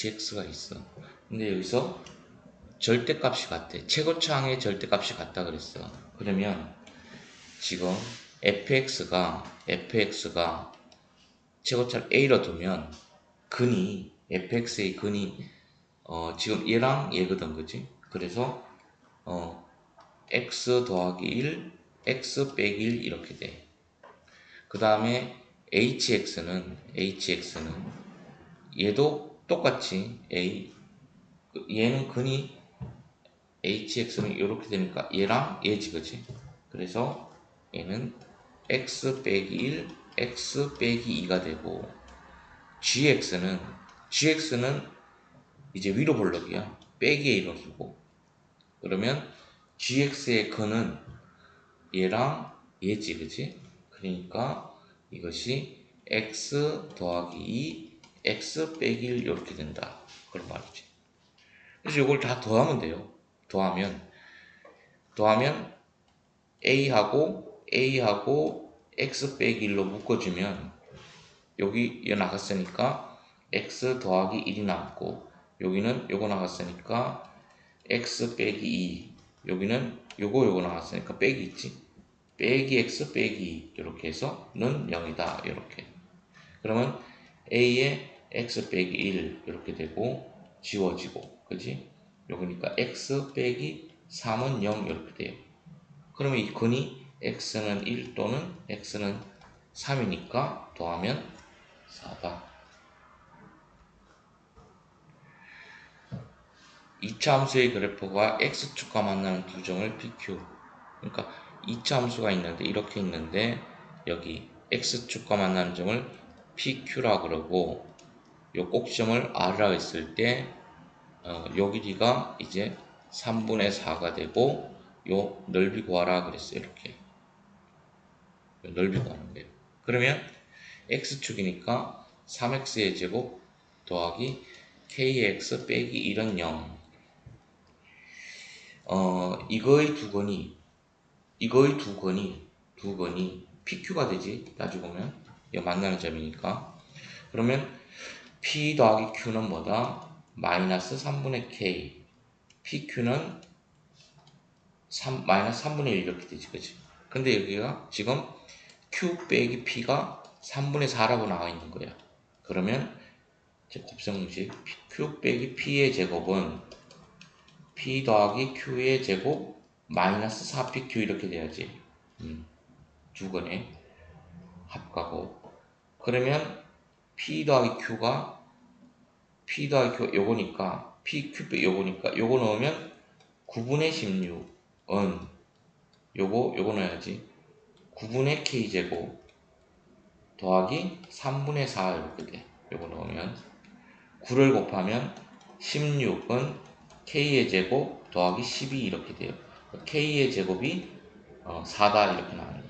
gx가 있어. 근데 여기서 절대값이 같아. 최고차항의 절대값이 같다 그랬어. 그러면 지금 fx가 fx가 최고차를 a로 두면 근이 fx의 근이 어 지금 얘랑 얘거든 그지? 그래서 어 x 더하기 1 x 빼기 1 이렇게 돼. 그 다음에 hx는 hx는 얘도 똑같이 a 얘는 근이 hx는 이렇게 되니까 얘랑 얘지 그지? 그래서 얘는 x 빼기 1 x 빼기 2가 되고 gx는 gx는 이제 위로 볼록이야 빼기 a로 쓰고 그러면 gx의 근은 얘랑 얘지 그지? 그러니까 이것이 x 더하기 2 x 빼기 1 이렇게 된다. 그런 말이지. 그래서 이걸 다 더하면 돼요. 더하면. 더하면 a하고 a하고 x 빼기 1로 묶어주면 여기 얘 나갔으니까 x 더하기 1이 나왔고 여기는 요거 나갔으니까 x 빼기 2 여기는 요거 요거 나왔으니까 빼기 있지? 빼기 x 빼기 2 이렇게 해서 는 0이다. 이렇게. 그러면 a의 x 빼기 1 이렇게 되고 지워지고 그지? 여기니까 x 빼기 3은 0 이렇게 돼요. 그러면 이 근이 x는 1 또는 x는 3이니까 더하면 4다. 2차 함수의 그래프가 x축과 만나는 두 점을 PQ 그러니까 2차 함수가 있는데 이렇게 있는데 여기 x축과 만나는 점을 PQ라 그러고 요 꼭지점을 R라 했을 때 어, 요 길이가 이제 3분의 4가 되고 요 넓이 구하라 그랬어요 이렇게. 넓이 구하는 거예요. 그러면 x축이니까 3x의 제곱 더하기 kx 빼기 1은 0 어, 이거의 두 건이 이거의 두 건이 두 건이 PQ가 되지? 따지고 보면 이거 만나는 점이니까. 그러면 P 더하기 Q는 뭐다? 마이너스 3분의 K PQ는 3, 마이너스 3분의 1 이렇게 되지 그치? 근데 여기가 지금 Q 빼기 P가 3분의 4라고 나와 있는 거야 그러면 제 곱셈공식 Q 빼기 P의 제곱은 P 더하기 Q의 제곱 마이너스 4PQ 이렇게 돼야지 음, 두 건의 합가고 그러면 P 더하기 Q가 P 더하기 Q 요거니까 PQ 빼 요거니까 요거 넣으면 9분의 16은 요거 요거 넣어야지. 9분의 K제곱 더하기 3분의 4 이렇게 돼. 요거 넣으면 9를 곱하면 16은 K의 제곱 더하기 12 이렇게 돼요. K의 제곱이 어, 4다 이렇게 나와요.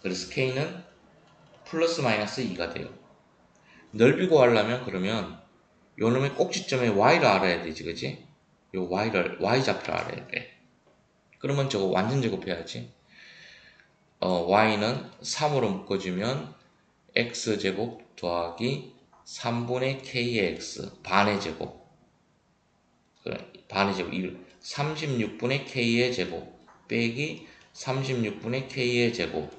그래서 K는 플러스 마이너스 2가 돼요. 넓이 구하려면 그러면 요 놈의 꼭지점에 Y를 알아야 되지 그지? 요 Y를 Y좌표를 알아야 돼. 그러면 저거 완전 제곱해야지. 어, Y는 3으로 묶어주면 X제곱 더하기 3분의 K의 X 반의 제곱. 그래, 반의 제곱. 36분의 K의 제곱 빼기 36분의 K의 제곱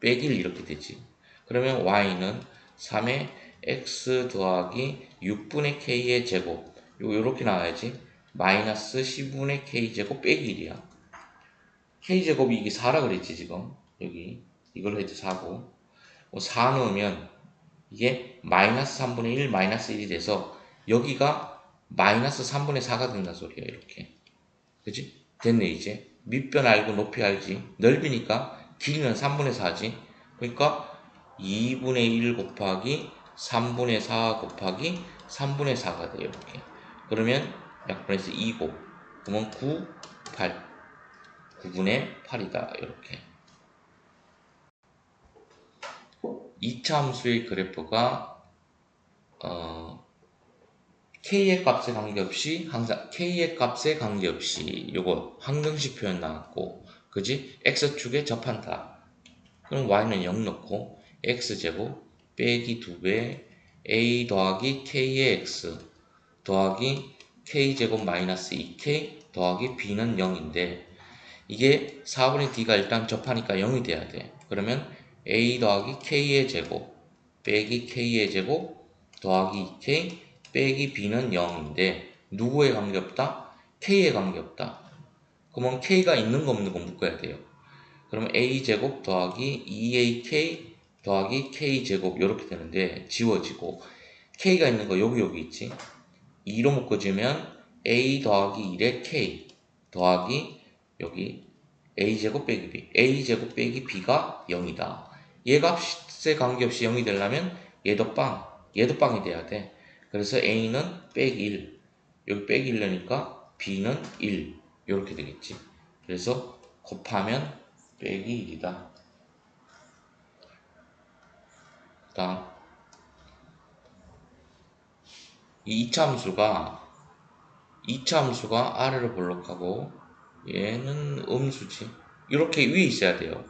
빼기 1 이렇게 되지 그러면 Y는 3의 X 더하기 6분의 K의 제곱. 요 요렇게 나와야지. 마이너스 10분의 K제곱 빼기 1이야. K제곱이 이게 4라 그랬지 지금. 여기. 이걸 해도 4고. 4뭐 넣으면 이게 마이너스 3분의 1 마이너스 1이 돼서 여기가 마이너스 3분의 4가 된다 소리야 이렇게. 그지? 됐네 이제. 밑변 알고 높이 알지. 넓이니까 길이는 3분의 4지. 그러니까 2분의 1 곱하기 3분의 4 곱하기 3분의 4가 돼요 이렇게. 그러면 약분해서 2곱. 그러면 9, 8 9분의 8이다 이렇게. 2차 함수의 그래프가 어, k의 값에 관계없이 항상 k의 값에 관계없이 요거 항등식 표현 나왔고 그지? x축에 접한다. 그럼 y는 0 넣고 x제곱 빼기 2배 a 더하기 k의 x 더하기 k제곱 마이너스 2k 더하기 b는 0인데 이게 4분의 d가 일단 접하니까 0이 돼야 돼. 그러면 a 더하기 k의 제곱 빼기 k의 제곱 더하기 2k 빼기 b는 0인데 누구에 관계없다? k에 관계없다. 그러면 k가 있는 거 없는 거 묶어야 돼요. 그러면 a 제곱 더하기 2ak 더하기 k 제곱 이렇게 되는데 지워지고 k가 있는 거 여기 여기 있지. 2로 묶어주면 a 더하기 1에 k 더하기 여기 a 제곱 빼기 b a 제곱 빼기 b가 0이다. 얘 값에 관계없이 0이 되려면 얘도 빵 얘도 빵이 돼야 돼. 그래서 a는 빼기 1 여기 빼기 1이니까 b는 1 이렇게 되겠지. 그래서 곱하면 빼기 1이다. 다음 이 2차 함수가 2차 함수가 아래로 볼록하고 얘는 음수지. 이렇게 위에 있어야 돼요.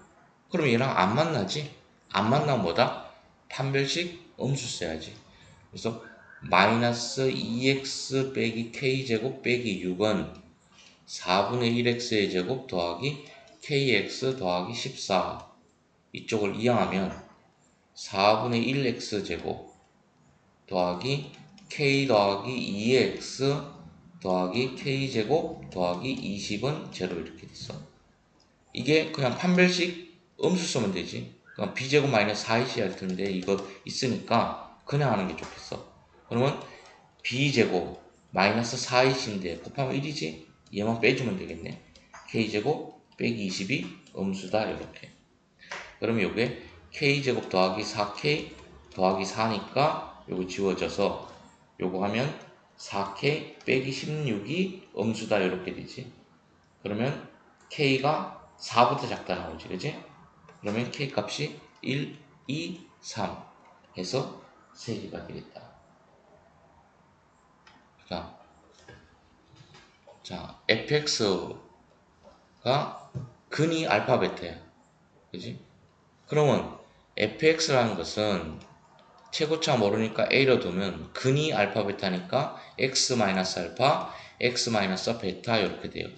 그럼 얘랑 안 만나지? 안 만나면 뭐다? 판별식 음수 써야지. 그래서 마이너스 2x 빼기 k제곱 빼기 6은 4분의 1x의 제곱 더하기 kx 더하기 14 이쪽을 이항하면 4분의 1x 제곱 더하기 k 더하기 2x 더하기 k제곱 더하기 20은 제로 이렇게 됐어. 이게 그냥 판별식 음수 쓰면 되지. 그럼 b제곱 마이너스 4이시 할 텐데 이거 있으니까 그냥 하는 게 좋겠어. 그러면 b제곱 마이너스 4이시인데 곱하면 1이지? 얘만 빼주면 되겠네. k제곱 빼기 20이 음수다 이렇게. 그러면 요게 k제곱 더하기 4k 더하기 4니까 요거 지워져서 요거 하면 4k 빼기 16이 음수다 이렇게 되지. 그러면 k가 4보다 작다 나오지, 그지? 그러면 k 값이 1, 2, 3 해서 3개가 되겠다. 자, 자 fx가 근이 알파 베타야. 그지? 그러면 fx라는 것은 최고차 모르니까 a로 두면 근이 알파 베타니까 x 마이너스 알파, x 마이너스 베타 이렇게 돼요.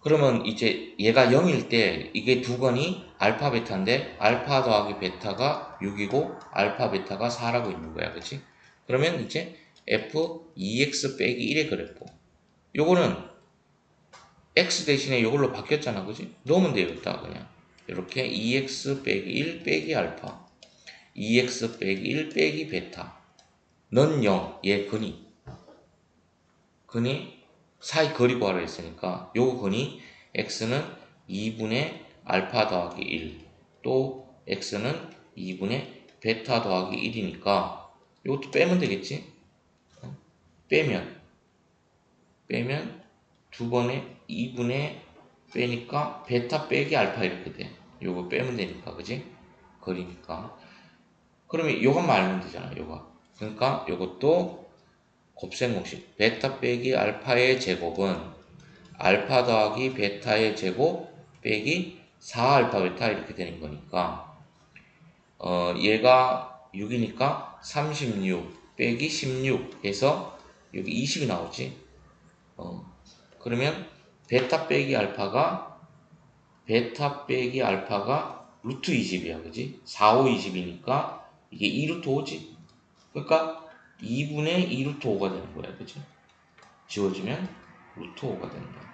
그러면 이제 얘가 0일 때 이게 두 건이 알파 베타인데 알파 더하기 베타가 6이고 알파 베타가 4라고 있는 거야. 그치? 그러면 이제 f 2x 빼기 1의 그래프 요거는 x 대신에 이걸로 바뀌었잖아. 그지? 넣으면 되겠다. 그냥 이렇게 2x 빼기 1 빼기 알파 2x 빼기 1 빼기 베타 넌 0, 얘 근이 근이 사이 거리 구하라 했으니까 요 근이 x는 2분의 알파 더하기 1, 또 x는 2분의 베타 더하기 1이니까 이것도 빼면 되겠지? 어? 빼면 빼면 두 번에 2분의 빼니까 베타 빼기 알파 이렇게 돼. 요거 빼면 되니까 그지? 거리니까. 그러면 요것만 알면 되잖아 요거. 그러니까 요것도 곱셈 공식. 베타 빼기 알파의 제곱은 알파 더하기 베타의 제곱 빼기 4알파 베타 이렇게 되는 거니까. 어 얘가 6이니까 36 빼기 16 해서 여기 20이 나오지? 어 그러면 베타 빼기 알파가 베타 빼기 알파가 루트 20이야 그지? 4, 5, 20이니까 이게 2루트 5지? 그러니까 2분의 2루트 5가 되는 거야 그지? 지워지면 루트 5가 되는 거야